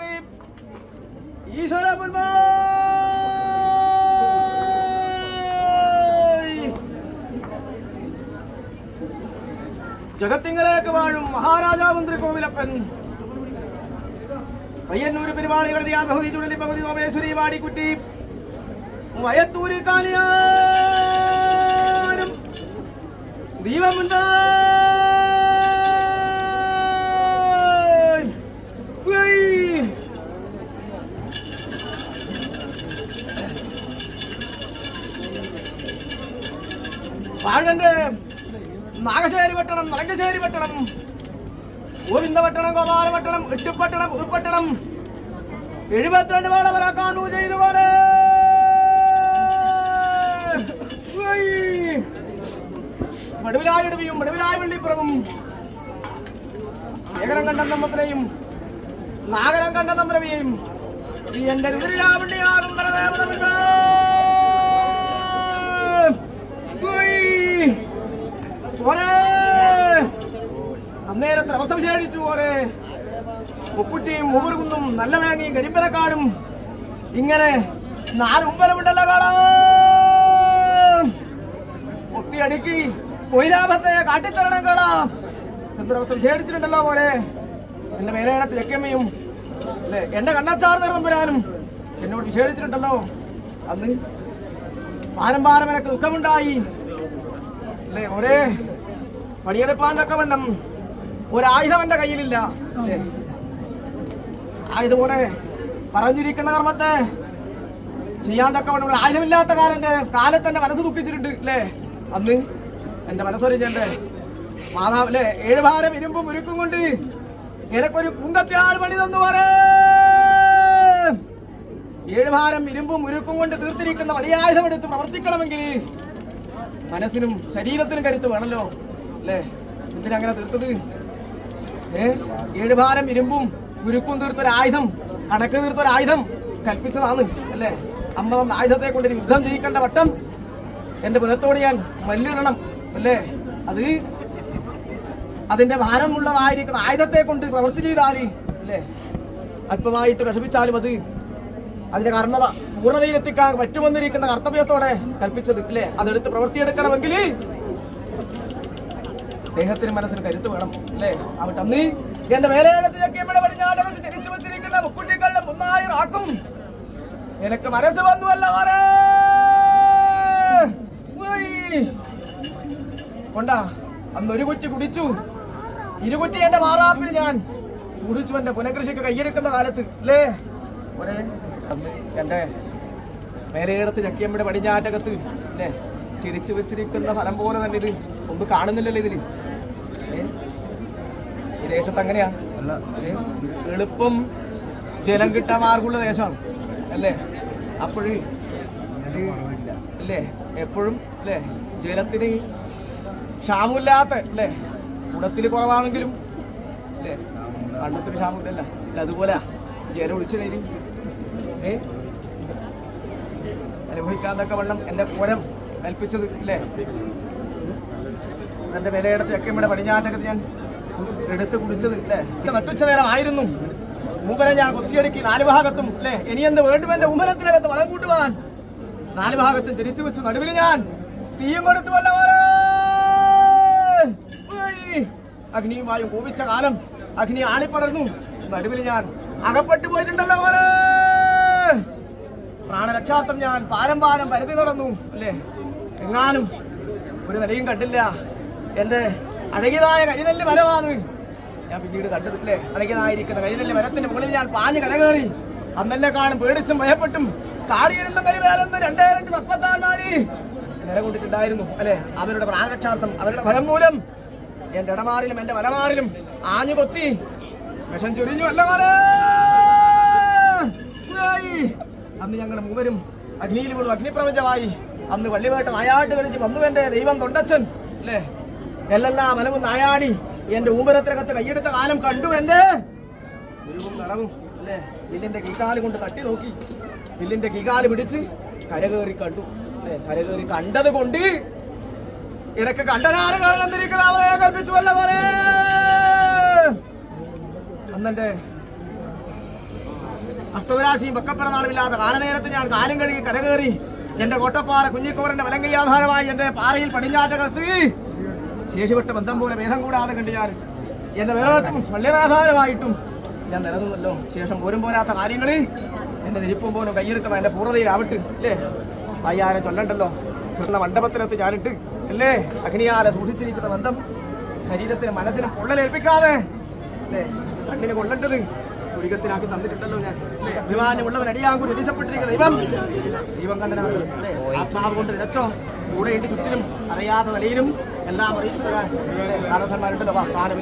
നന്ദി ഈശ്വര മുൻപേ ജഗത്തിങ്കലേക്ക് വാഴും മഹാരാജാമന്ത്രി കോവിലപ്പൻ പയ്യന്നൂര് പെരുമാളികൾ ബഹുതി ചുഴലി പകുതി സോമേശ്വരി വാടിക്കുട്ടി വയത്തൂര് കാണിയാരും ദീപമുണ്ട് വാഴന്റെ നാഗശേരി പട്ടണം നാഗശേരി പട്ടണം ഗോവിന്ദ പട്ടണം ഗോപാല പട്ടണം എട്ടുപട്ടണം ഉൾപ്പട്ടണം എഴുപത്തിരണ്ട് വേള വരെ കാണൂ ചെയ്തു പോലെ മടുവിലായിടുവിയും മടുവിലായ വെള്ളിപ്പുറവും. ശേഖരം കണ്ട നമ്മത്തിനെയും നാഗരം കണ്ട നമ്പരവിയെയും ഈ എന്റെ രുദ്രയാവണ്ണിയാകും പോരേ. അന്നേരത്തെ അവസ്ഥ വിശേഷിച്ചു പോരെ. ഉപ്പുട്ടിയും മൂവറുകുന്നും നല്ല വേങ്ങയും കരിമ്പരക്കാരും ഇങ്ങനെ നാല് ഉമ്പലമുണ്ടല്ലോ കാണാം. ഒത്തിയടുക്കി കൊയിലാഭത്തെ കാട്ടിത്തരണം കാണാം. എത്ര അവസ്ഥ വിശേഷിച്ചിട്ടുണ്ടല്ലോ പോലെ എന്റെ മേലേണത്ത് ചെക്കമ്മയും അല്ലേ എന്റെ കണ്ണച്ചാർ വരാനും എന്നോട് വിശേഷിച്ചിട്ടുണ്ടല്ലോ അന്ന് പാരമ്പാരം പാരം എനിക്ക് ദുഃഖമുണ്ടായി. അല്ലേ ഒരേ പണിയെടുപ്പാൻ വേണം ഒരായുധം എന്റെ കയ്യിലില്ല. അല്ലേ? ആയുധപോലെ പറഞ്ഞിരിക്കുന്ന കർമ്മത്തെ ചെയ്യാൻ തക്ക വേണം ആയുധമില്ലാത്ത കാലന്റെ കാലത്ത് എന്റെ മനസ്സ് ദുഃഖിച്ചിട്ടുണ്ട് അല്ലേ? അന്ന് എന്റെ മനസ്സറിഞ്ഞെന്റെ മാതാവ് അല്ലേ? ഏഴുഭാരം ഇരുമ്പും ഉരുക്കും കൊണ്ട് എനക്കൊരു ആൾ പണി തന്നു പറേ ഏഴുഭാരം ഇരുമ്പും ഉരുക്കും കൊണ്ട് തീർത്തിരിക്കുന്ന വലിയ ആയുധം എടുത്ത് പ്രവർത്തിക്കണമെങ്കിൽ മനസ്സിനും ശരീരത്തിനും കരുത്ത് വേണല്ലോ. അല്ലേ? എന്തിനങ്ങനെ തീർത്തത്? ഏ? ഏഴ് ഭാരം ഇരുമ്പും ഗുരുക്കും തീർത്തൊരായുധം കണക്ക് തീർത്തൊരായുധം കൽപ്പിച്ചതാണ് അല്ലേ? അമ്മ തന്ന ആയുധത്തെ കൊണ്ട് യുദ്ധം ചെയ്യിക്കേണ്ട വട്ടം എന്റെ പുലത്തോട് ഞാൻ മല്ലിടണം അല്ലേ? അത് അതിന്റെ ഭാരമുള്ളതായിരിക്കുന്ന ആയുധത്തെ കൊണ്ട് പ്രവൃത്തി ചെയ്താൽ അല്ലേ? അല്പമായിട്ട് വിഷമിച്ചാലും അത് അതിന്റെ കർമ്മത പൂർണതയിലെത്തിക്കാൻ പറ്റുമെന്നിരിക്കുന്ന കർത്തവ്യത്തോടെ കൽപ്പിച്ചത് അല്ലേ? അതെടുത്ത് പ്രവൃത്തിയെടുക്കണമെങ്കിൽ ദേഹത്തിന് മനസ്സിന് കരുത്ത് വേണം അല്ലേ? ആവട്ടെ. നീ എന്റെ മേലേടത്തിലൊക്കെ ഇവിടെ പടിഞ്ഞാടവൻ ജനിച്ചു വെച്ചിരിക്കുന്ന മുക്കുട്ടികളുടെ മുന്നായി ആക്കും. നിനക്ക് മനസ്സ് വന്നുവല്ല കൊണ്ടാ അന്ന് ഒരു കുറ്റി കുടിച്ചു. ഇരുകുറ്റി എന്റെ മാറാപ്പിൽ ഞാൻ കുടിച്ചു എന്റെ പുനഃകൃഷിക്ക് കൈയെടുക്കുന്ന കാലത്ത് അല്ലേ? ഒരേ എന്റെ മേലയിടത്ത് ചക്കിയമ്മയുടെ പടിഞ്ഞാറ്റകത്ത് അല്ലേ? ചിരിച്ചു വെച്ചിരിക്കുന്ന ഫലം പോലെ തന്നെ ഇത് ഒന്നും കാണുന്നില്ലല്ലോ? ഈ ദേശത്ത് അങ്ങനെയാ? എളുപ്പം ജലം കിട്ടാൻ മാർഗമുള്ള ദേശമാണ്. അല്ലേ? അപ്പോഴേ അല്ലേ? എപ്പോഴും അല്ലേ? ജലത്തിന് ക്ഷാമമില്ലാത്ത അല്ലേ? കുടത്തിൽ കുറവാണെങ്കിലും അല്ലേ? കണ്ടത്തിന് ക്ഷാമില്ല അല്ല അതുപോലെ ജലം ഒളിച്ചിടയിൽ ഏ? അനുഭവിക്കാതൊക്കെ വെള്ളം എന്റെ പൂരം കൽപ്പിച്ചത് ഇല്ലേ എന്റെ വിലയെടുത്ത് ഇവിടെ പടിഞ്ഞാറ്റകത്ത് ഞാൻ എടുത്ത് കുടിച്ചത് അല്ലേ നട്ടുച്ച നേരം ആയിരുന്നു മൂപ്പരെ ഞാൻ കുത്തിയടുക്കി നാല് ഭാഗത്തും അല്ലേ എന്ത് വേണ്ടും എന്റെ ഉമ്മനത്തിനകത്ത് വളം കൂട്ടുവാൻ. നാല് ഭാഗത്തും തിരിച്ചു വെച്ചു നടുവിൽ ഞാൻ തീയും കൊടുത്തു വല്ല അഗ്നിയും വായും കോപിച്ച കാലം അഗ്നി ആളിപ്പടർന്നു. നടുവിൽ ഞാൻ അകപ്പെട്ടു പോയിട്ടുണ്ടല്ലോ മോനെ! പ്രാണരക്ഷാർത്ഥം ഞാൻ പാരം പാരം പരതി നടന്നു അല്ലേ എങ്ങാനും ഒരു നിലയും കണ്ടില്ല. എന്റെ അഴകിയതായ കരിനെല്ല് മരമാണ്. ഞാൻ പിന്നീട് കണ്ടതില്ലേ? അഴകിയതായിരിക്കുന്ന കരിനെല്ല് മരത്തിന്റെ മുകളിൽ ഞാൻ പാഞ്ഞ് കരകയറി. അന്നെന്നെ കാണും പേടിച്ചും ഭയപ്പെട്ടും. കാടിയിരുന്ന കരിവേലെന്ന് രണ്ടേ രണ്ട് സപ്പത്താന്മാര് നിലകൊണ്ടിട്ടുണ്ടായിരുന്നു അല്ലെ? അവരുടെ പ്രാണരക്ഷാർത്ഥം അവരുടെ ഭയം മൂലം എന്റെ ഇടമാറിലും എന്റെ വലമാറിലും ആഞ്ഞു കൊത്തി വിഷം ചൊരിഞ്ഞു അല്ല അന്ന് ഞങ്ങൾ മൂവരും അഗ്നിയിൽ അഗ്നിപ്രപഞ്ചമായി അന്ന് വള്ളിവേട്ട നായാട്ട് കളിച്ച് വന്നു എന്റെ ദൈവം തൊണ്ടച്ചൻ അല്ലേ? എല്ലെല്ലാം മലവും നായാടി എന്റെ ഊമ്പരത്തിനകത്ത് കൈയെടുത്ത കാലം കണ്ടു എന്റെ. അല്ലേ? വില്ലിന്റെ കീകാൽ കൊണ്ട് തട്ടി നോക്കി. വില്ലിന്റെ കീകാൽ പിടിച്ച് കരകേറി കണ്ടു അല്ലേ? കരകേറി കണ്ടത് കൊണ്ട് ഇതൊക്കെ കണ്ടനാറ് അന്നെ കൽപ്പിച്ചു വല്ല പോലെ അഷ്ടവരാശിയും വെക്കപ്പിറന്നാളുമില്ലാത്ത കാലനേരത്ത് ഞാൻ കാലം കഴുകി കരകേറി എന്റെ കോട്ടപ്പാറ കുഞ്ഞിക്കോറിന്റെ വലങ്കയ്യാധാരമായി എന്റെ പാറയിൽ പടിഞ്ഞാറ്റകത്ത് ശേഷിപ്പെട്ട ബന്ധം പോലെ ഭേദം കൂടാതെ കണ്ട് ഞാൻ എന്റെ വേദത്തും വള്ളിയാധാരമായിട്ടും ഞാൻ നിലനിന്നല്ലോ. ശേഷം പോരും പോരാത്ത കാര്യങ്ങളിൽ എന്റെ നിരിപ്പും പോലും കയ്യെടുത്തവ എന്റെ പൂർണതയിലാവട്ടെ അല്ലേ? അയ്യാനെ ചൊല്ലണ്ടല്ലോ. കൃഷ്ണ മണ്ഡപത്തിനകത്ത് ഞാനിട്ട് അല്ലേ? അഗ്നിയാലെ സൂക്ഷിച്ചിരിക്കുന്ന ബന്ധം ശരീരത്തിന് മനസ്സിന് പൊള്ളലേൽപ്പിക്കാതെ അല്ലേ? കണ്ണിന് കൊള്ളേണ്ടത് ഒരുക്കത്തിനാക്കി തന്നിട്ടുണ്ടല്ലോ ഞാൻ അഭിമാനമുള്ളവൻ അടിയാൻ കൂടി രക്ഷപ്പെട്ടിരിക്കുന്ന ദൈവം. ദൈവം കണ്ടനാണ് അല്ലേ? ആത്മാവ് കൊണ്ട് നിലച്ചോ? കൂടെ ഉണ്ട് ചുറ്റിലും അറിയാത്ത നിലയിലും എല്ലാം അറിയിച്ചു തരാൻ കാരണന്മാരുണ്ടല്ലോ വാ സ്ഥാനം